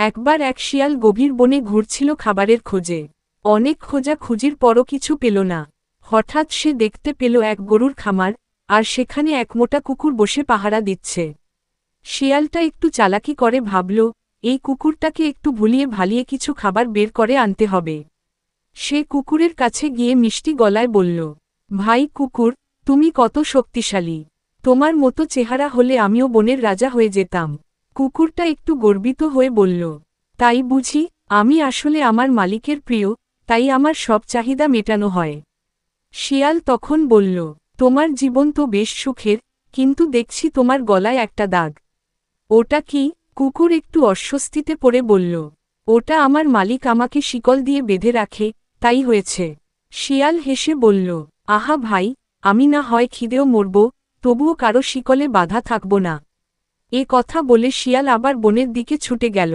একবার এক শিয়াল গভীর বনে ঘুরছিল খাবারের খোঁজে। অনেক খোঁজা খুঁজির পরও কিছু পেল না। হঠাৎ সে দেখতে পেল এক গরুর খামার, আর সেখানে এক মোটা কুকুর বসে পাহারা দিচ্ছে। শিয়ালটা একটু চালাকি করে ভাবল, এই কুকুরটাকে একটু ভুলিয়ে ভালিয়ে কিছু খাবার বের করে আনতে হবে। সে কুকুরের কাছে গিয়ে মিষ্টি গলায় বলল, ভাই কুকুর, তুমি কত শক্তিশালী। তোমার মতো চেহারা হলে আমিও বনের রাজা হয়ে যেতাম। কুকুরটা একটু গর্বিত হয়ে বলল, তাই বুঝি, আমি আসলে আমার মালিকের প্রিয়, তাই আমার সব চাহিদা মেটানো হয়। শিয়াল তখন বলল, তোমার জীবন তো বেশ সুখের, কিন্তু দেখছি তোমার গলায় একটা দাগ। ওটা কি? কুকুর একটু অস্বস্তিতে পড়ে বলল, ওটা আমার মালিক আমাকে শিকল দিয়ে বেঁধে রাখে, তাই হয়েছে। শিয়াল হেসে বলল, আহা ভাই, আমি না হয় খিদেও মরব, তবুও কারও শিকলে বাধা থাকব না। এ কথা বলে শিয়াল আবার বনের দিকে ছুটে গেল।